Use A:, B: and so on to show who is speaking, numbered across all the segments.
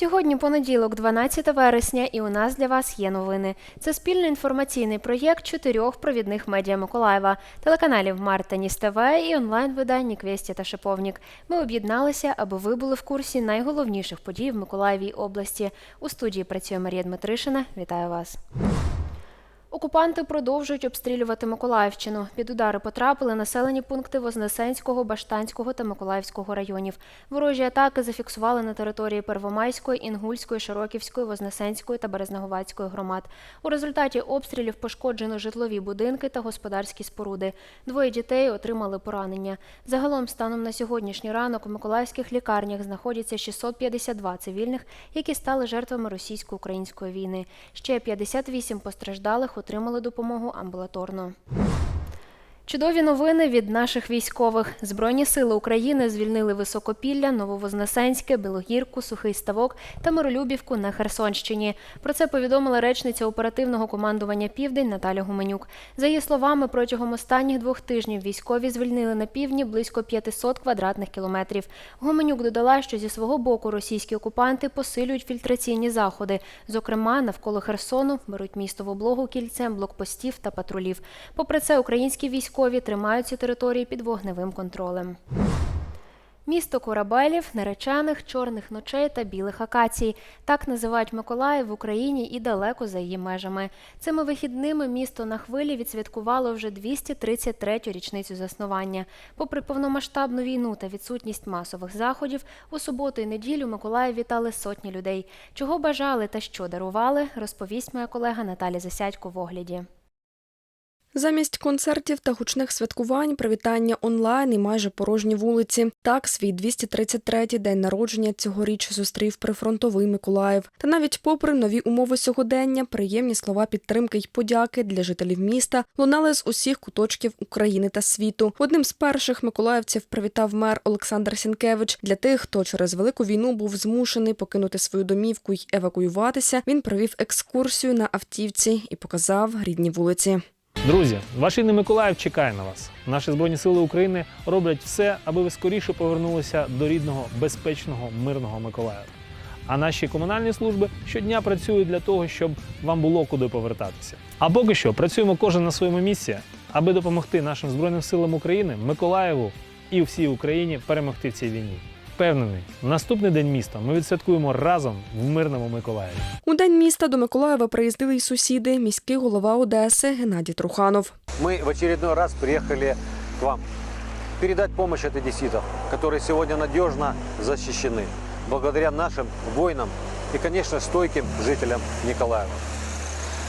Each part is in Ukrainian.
A: Сьогодні понеділок, 12 вересня, і у нас для вас є новини. Це спільний інформаційний проєкт чотирьох провідних медіа Миколаєва, телеканалів Марта ТВ і онлайн-видань Квесті та Шиповнік. Ми об'єдналися, аби ви були в курсі найголовніших подій в Миколаєвій області. У студії працює Марія Дмитришина. Вітаю вас. Окупанти продовжують обстрілювати Миколаївщину. Під удари потрапили населені пункти Вознесенського, Баштанського та Миколаївського районів. Ворожі атаки зафіксували на території Первомайської, Інгульської, Широківської, Вознесенської та Березноговацької громад. У результаті обстрілів пошкоджено житлові будинки та господарські споруди. Двоє дітей отримали поранення. Загалом, станом на сьогоднішній ранок, у миколаївських лікарнях знаходяться 652 цивільних, які стали жертвами російсько-української війни. Ще 58 постраждалих отримали допомогу амбулаторно. Чудові новини від наших військових. Збройні сили України звільнили Високопілля, Нововознесенське, Білогірку, Сухий Ставок та Миролюбівку на Херсонщині. Про це повідомила речниця оперативного командування Південь Наталя Гуменюк. За її словами, протягом останніх двох тижнів військові звільнили на півдні близько 500 квадратних кілометрів. Гуменюк додала, що зі свого боку російські окупанти посилюють фільтраційні заходи. Зокрема, навколо Херсону беруть місто в облогу кільцем блокпостів та патрулів. Попри це, українські військові тримають ці території під вогневим контролем. Місто корабелів, наречених, чорних ночей та білих акацій. Так називають Миколаїв в Україні і далеко за її межами. Цими вихідними місто на хвилі відсвяткувало вже 233-ю річницю заснування. Попри повномасштабну війну та відсутність масових заходів, у суботу і неділю Миколаїв вітали сотні людей. Чого бажали та що дарували, розповість моя колега Наталя Засядько в огляді.
B: Замість концертів та гучних святкувань, привітання онлайн і майже порожні вулиці. Так, свій 233-й день народження цьогоріч зустрів прифронтовий Миколаїв. Та навіть попри нові умови сьогодення, приємні слова підтримки й подяки для жителів міста лунали з усіх куточків України та світу. Одним з перших миколаївців привітав мер Олександр Сінкевич. Для тих, хто через велику війну був змушений покинути свою домівку й евакуюватися. Він провів екскурсію на автівці і показав рідні вулиці.
C: Друзі, ваш рідний Миколаїв чекає на вас. Наші збройні сили України роблять все, аби ви скоріше повернулися до рідного, безпечного, мирного Миколаєва. А наші комунальні служби щодня працюють для того, щоб вам було куди повертатися. А поки що працюємо кожен на своєму місці, аби допомогти нашим збройним силам України, Миколаєву і всій Україні перемогти в цій війні Впевнений, в наступний день міста ми відсвяткуємо разом в мирному Миколаєві.
B: У день міста до Миколаєва приїздили й сусіди, міський голова Одеси Геннадій Труханов.
D: Мы в очередной раз приехали к вам передать помощь от одесситов, которые сегодня надежно защищены благодаря нашим воинам и, конечно, стойким жителям Николаева.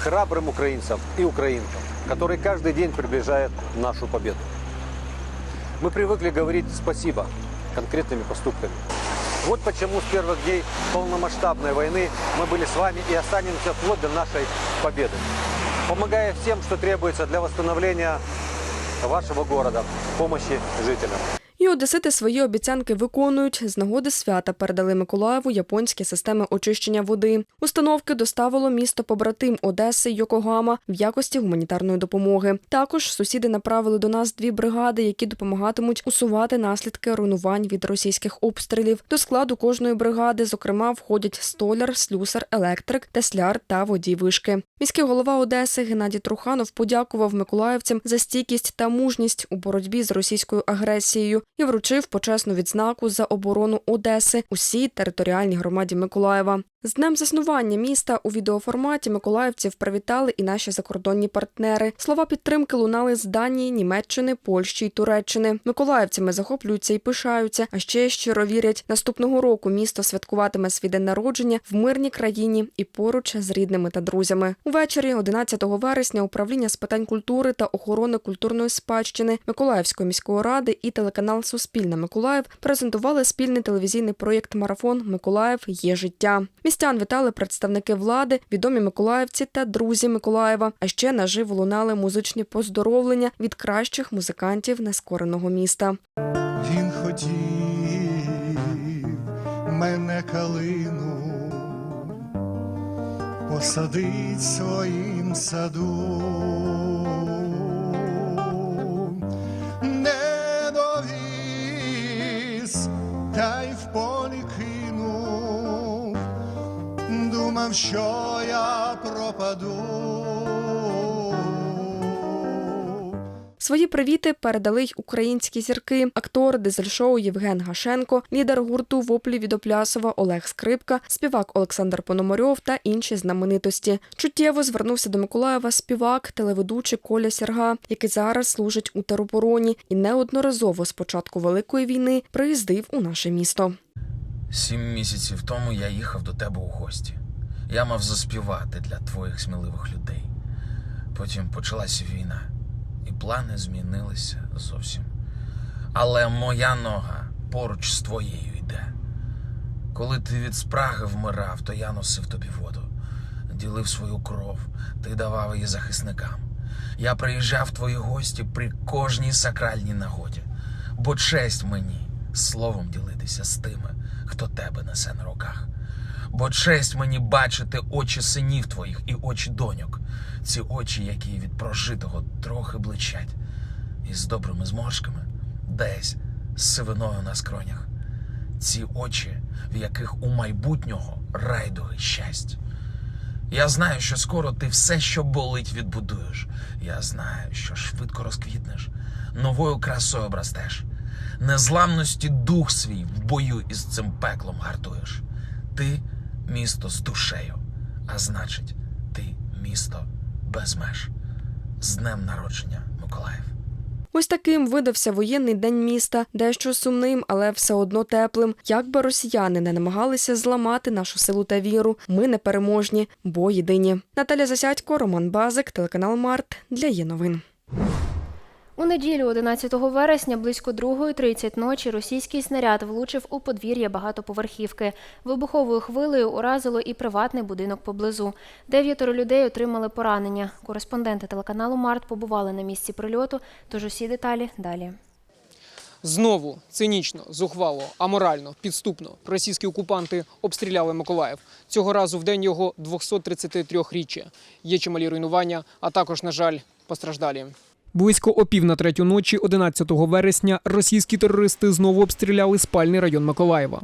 D: Храбрым украинцам и украинкам, которые каждый день приближают нашу победу. Мы привыкли говорить спасибо конкретными поступками. Вот почему с первых дней полномасштабной войны мы были с вами и останемся вплоть до нашей победы. Помогая всем, что требуется для восстановления вашего города, помощи жителям.
B: І одесити свої обіцянки виконують. З нагоди свята передали Миколаєву японські системи очищення води. Установки доставило місто побратим Одеси Йокогама в якості гуманітарної допомоги. Також сусіди направили до нас дві бригади, які допомагатимуть усувати наслідки руйнувань від російських обстрілів. До складу кожної бригади, зокрема, входять столяр, слюсар, електрик, тесляр та водій вишки. Міський голова Одеси Геннадій Труханов подякував миколаївцям за стійкість та мужність у боротьбі з російською агресією і вручив почесну відзнаку за оборону Одеси усій територіальній громаді Миколаєва. З днем заснування міста у відеоформаті миколаївців привітали і наші закордонні партнери. Слова підтримки лунали з Данії, Німеччини, Польщі й Туреччини. Миколаївцями захоплюються і пишаються, а ще щиро вірять, наступного року місто святкуватиме свій день народження в мирній країні і поруч з рідними та друзями. Увечері, 11 вересня, управління з питань культури та охорони культурної спадщини Миколаївської міської ради і телеканал Суспільне Миколаїв презентували спільний телевізійний проєкт Марафон Миколаїв є життя. Містян вітали представники влади, відомі миколаївці та друзі Миколаєва. А ще наживо лунали музичні поздоровлення від кращих музикантів нескореного міста.
E: Він хотів мене калину посадить своїм саду. ліс, та й в полі кинув, думав, що я пропаду.
B: Свої привіти передали й українські зірки, актор дизель-шоу Євген Гашенко, лідер гурту Воплі від Оплясова Олег Скрипка, співак Олександр Пономарьов та інші знаменитості. Чуттєво звернувся до Миколаєва співак, телеведучий Коля Сірга, який зараз служить у теробороні і неодноразово з початку великої війни приїздив у наше місто.
F: Сім місяців тому я їхав до тебе у гості. Я мав заспівати для твоїх сміливих людей. Потім почалася війна, плани змінилися зовсім. Але моя нога поруч з твоєю йде. Коли ти від спраги вмирав, то я носив тобі воду, ділив свою кров, ти давав її захисникам. Я приїжджав в твої гості при кожній сакральній нагоді, бо честь мені словом ділитися з тими, хто тебе несе на руках. Бо честь мені бачити очі синів твоїх і очі доньок, ці очі, які від прожитого трохи бличать, і з добрими зморшками, десь з сивиною на скронях. Ці очі, в яких у майбутнього райдуги щастя. Я знаю, що скоро ти все, що болить, відбудуєш. Я знаю, що швидко розквітнеш, новою красою обрастеш. Незламності дух свій в бою із цим пеклом гартуєш. Ти місто з душею, а значить, ти місто без меж. З днем народження, Миколаїв.
B: Ось таким видався воєнний день міста, дещо сумним, але все одно теплим. Як би росіяни не намагалися зламати нашу силу та віру, ми непереможні, бо єдині. Наталя Засядько, Роман Базик, телеканал Март для є новин.
A: У неділю, 11 вересня, близько 2.30 ночі російський снаряд влучив у подвір'я багатоповерхівки. Вибуховою хвилею уразило і приватний будинок поблизу. Дев'ятеро людей отримали поранення. Кореспонденти телеканалу Март побували на місці прильоту, тож усі деталі далі.
G: Знову цинічно, зухвало, аморально, підступно російські окупанти обстріляли Миколаїв. Цього разу в день його 233-річчя. Є чималі руйнування, а також, на жаль, постраждалі. Близько о пів на третю ночі, 11 вересня, російські терористи знову обстріляли спальний район Миколаєва.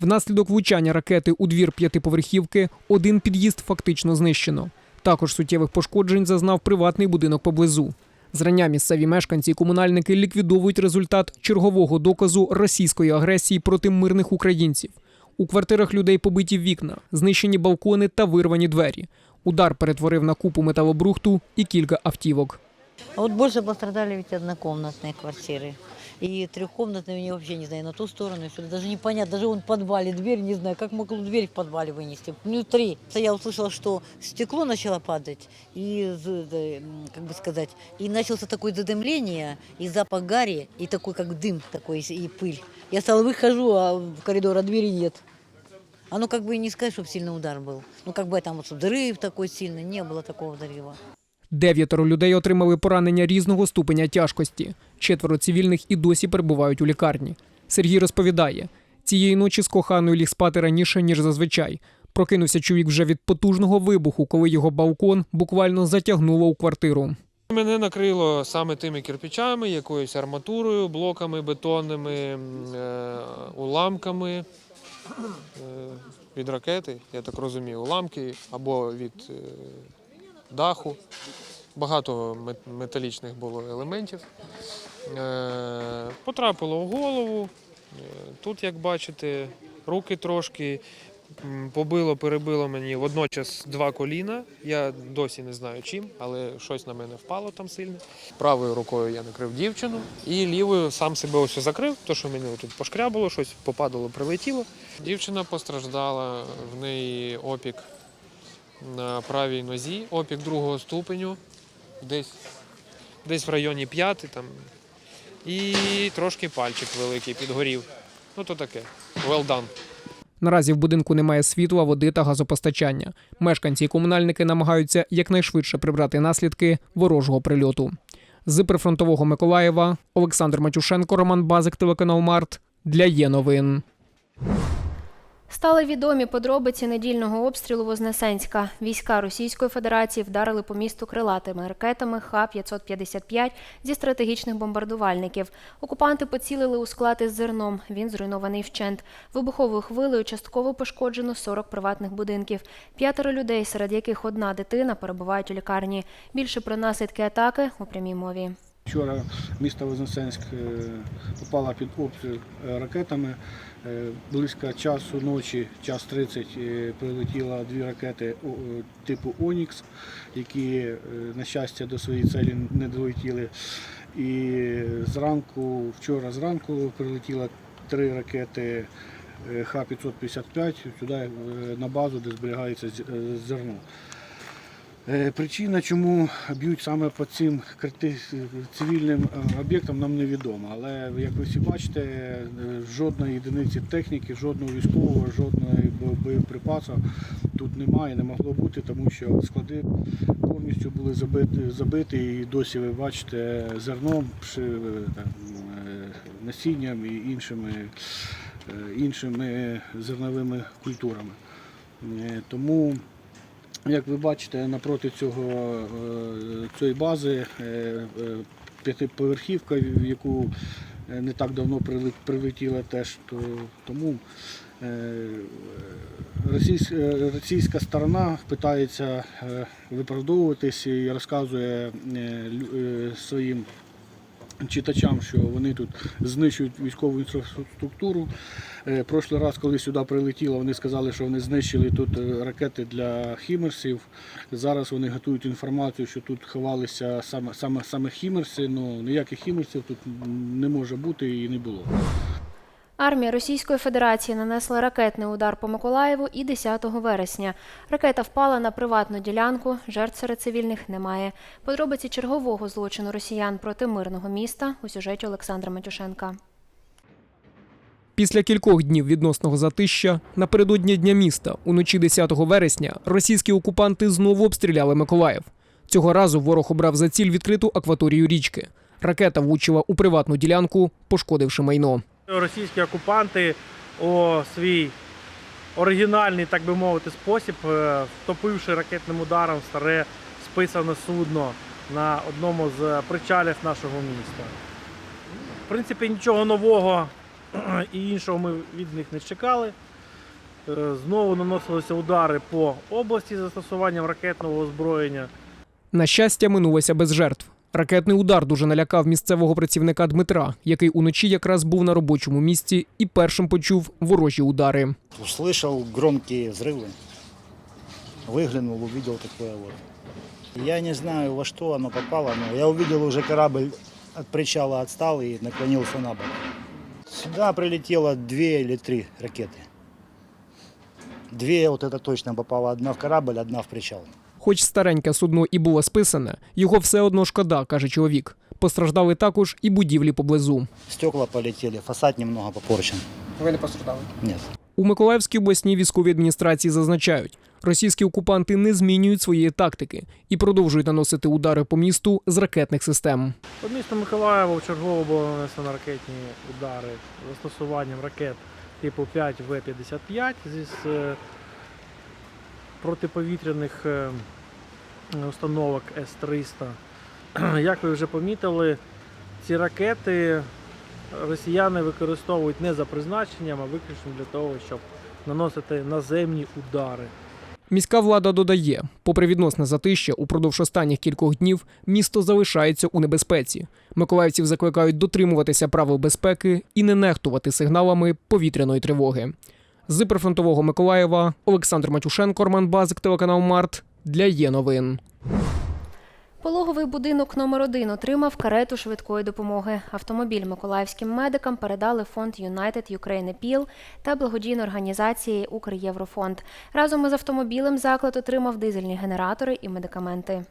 G: Внаслідок влучання ракети у двір п'ятиповерхівки один під'їзд фактично знищено. Також суттєвих пошкоджень зазнав приватний будинок поблизу. Зрання місцеві мешканці і комунальники ліквідовують результат чергового доказу російської агресії проти мирних українців. У квартирах людей побиті вікна, знищені балкони та вирвані двері. Удар перетворив на купу металобрухту і кілька автівок.
H: А вот больше пострадали ведь однокомнатные квартиры. И трехкомнатные, я вообще не знаю, на ту сторону, что ли, даже непонятно, даже он в подвале, дверь, не знаю, как мог дверь в подвале вынести, внутри. Я услышала, что стекло начало падать, и, з- да, м, как бы сказать, и начался такое задымление, и запах гари, и такой, как дым такой, и пыль. Я стала, выхожу, а в коридор, а двери нет. А ну, как бы и не сказать, чтобы сильный удар был. Ну, как бы там вот взрыв такой сильный, не было такого взрыва.
G: Дев'ятеро людей отримали поранення різного ступеня тяжкості. Четверо цивільних і досі перебувають у лікарні. Сергій розповідає, цієї ночі з коханою ліг спати раніше, ніж зазвичай. Прокинувся чоловік вже від потужного вибуху, коли його балкон буквально затягнуло у квартиру.
I: Мене накрило саме тими кирпичами, якоюсь арматурою, блоками бетонними, е, уламками е, від ракети, я так розумію, уламки або від е, даху. Багато металічних було елементів. Е, Потрапило в голову. Е, Тут, як бачите, руки трошки побило, перебило мені водночас два коліна. Я досі не знаю чим, але щось на мене впало там сильно. Правою рукою я накрив дівчину і лівою сам себе ось закрив, то що мені тут пошкрябало, щось попадало, прилетіло. Дівчина постраждала, в неї опік на правій нозі, опік другого ступеню, десь, десь в районі п'яти там. І трошки пальчик великий підгорів. Ну то таке. Well done.
G: Наразі в будинку немає світла, води та газопостачання. Мешканці і комунальники намагаються якнайшвидше прибрати наслідки ворожого прильоту. З прифронтового Миколаєва Олександр Матюшенко, Роман Базик, телеканал Март для є новин.
A: Стали відомі подробиці недільного обстрілу Вознесенська. Війська Російської Федерації вдарили по місту крилатими ракетами Х-555 зі стратегічних бомбардувальників. Окупанти поцілили у склад із зерном. Він зруйнований вщент. Вибуховою хвилею частково пошкоджено 40 приватних будинків. П'ятеро людей, серед яких одна дитина, перебувають у лікарні. Більше про наслідки атаки у прямій мові.
J: Вчора місто Вознесенськ е, попало під обстріл е, ракетами. Е, Близько часу ночі, час 30, е, прилетіло дві ракети типу Онікс, які, на щастя, до своєї цілі не долетіли. І зранку, вчора зранку прилетіло три ракети е, Х-555 сюди на базу, де зберігається зерно. Е, Причина, чому б'ють саме по цим цивільним е, об'єктам, нам невідомо. Але як ви всі бачите, е, жодної одиниці техніки, жодного військового, жодної боєприпасу тут немає, не могло бути, тому що склади повністю були забиті, забиті і досі ви бачите зерном, насінням і іншими, іншими зерновими культурами. Тому як ви бачите, напроти цього, е, цієї бази е, е, п'ятиповерхівка, в яку не так давно прилетіла теж, то, тому російська, сторона питається виправдовуватись і розказує своїм читачам, що вони тут знищують військову інфраструктуру. Е, Прошлий раз, коли сюди прилетіло, вони сказали, що вони знищили тут е, ракети для хімерсів. Зараз вони готують інформацію, що тут ховалися саме, саме, саме хімерси. але ніяких хімерсів тут не може бути і не було.
A: Армія Російської Федерації нанесла ракетний удар по Миколаєву і 10 вересня. Ракета впала на приватну ділянку, жертв серед цивільних немає. Подробиці чергового злочину росіян проти мирного міста у сюжеті Олександра Матюшенка.
G: Після кількох днів відносного затища напередодні дня міста, уночі 10 вересня, російські окупанти знову обстріляли Миколаїв. Цього разу ворог обрав за ціль відкриту акваторію річки. Ракета влучила у приватну ділянку, пошкодивши майно.
K: Російські окупанти у свій оригінальний, так би мовити, спосіб, е, втопивши ракетним ударом старе списане судно на одному з причалів нашого міста. В принципі, нічого нового і іншого ми від них не чекали. Е, Знову наносилися удари по області застосуванням ракетного озброєння.
G: На щастя, минулося без жертв. Ракетний удар дуже налякав місцевого працівника Дмитра, який уночі якраз був на робочому місці і першим почув ворожі удари.
L: Услышал громкие взрывы, выглянул, увидел такое вот. Я не знаю, во что оно попало, но я увидел уже корабль от причала отстал и наклонился на бок. Сюда прилетело две или три ракеты. Две, вот это точно попало, одна в корабль, одна в причал.
G: Хоч стареньке судно і було списане, його все одно шкода, каже чоловік. Постраждали також і будівлі поблизу.
L: Стекла полетели, фасад немного попорчен.
G: Ви не постраждали?
L: Нет.
G: У Миколаївській обласній військовій адміністрації зазначають, російські окупанти не змінюють своєї тактики і продовжують наносити удари по місту з ракетних систем.
K: По місту Миколаєва вчергово було нанесено ракетні удари з застосуванням ракет типу 5 В-55 зі е, протиповітряних е, установок С-300. Як ви вже помітили, ці ракети росіяни використовують не за призначенням, а виключно для того, щоб наносити наземні удари.
G: Міська влада додає, попри відносне затища, упродовж останніх кількох днів місто залишається у небезпеці. Миколаївців закликають дотримуватися правил безпеки і не нехтувати сигналами повітряної тривоги. З прифронтового Миколаєва Олександр Матюшенко, Роман Базик, телеканал Март для є новин.
A: Пологовий будинок номер 1 отримав карету швидкої допомоги. Автомобіль миколаївським медикам передали фонд United Ukraine Appeal та благодійної організації Укрєврофонд. Разом із автомобілем заклад отримав дизельні генератори і медикаменти.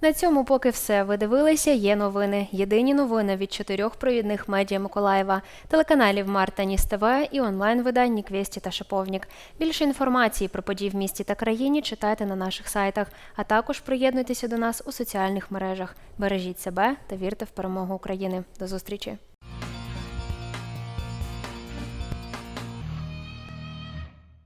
A: На цьому поки все. Ви дивилися. Є новини. Єдині новини від чотирьох провідних медіа Миколаєва, телеканалів Марта Ніс ТВ і онлайн-видань Квєсті та Шиповник. Більше інформації про події в місті та країні читайте на наших сайтах, а також приєднуйтеся до нас у соціальних мережах. Бережіть себе та вірте в перемогу України. До зустрічі!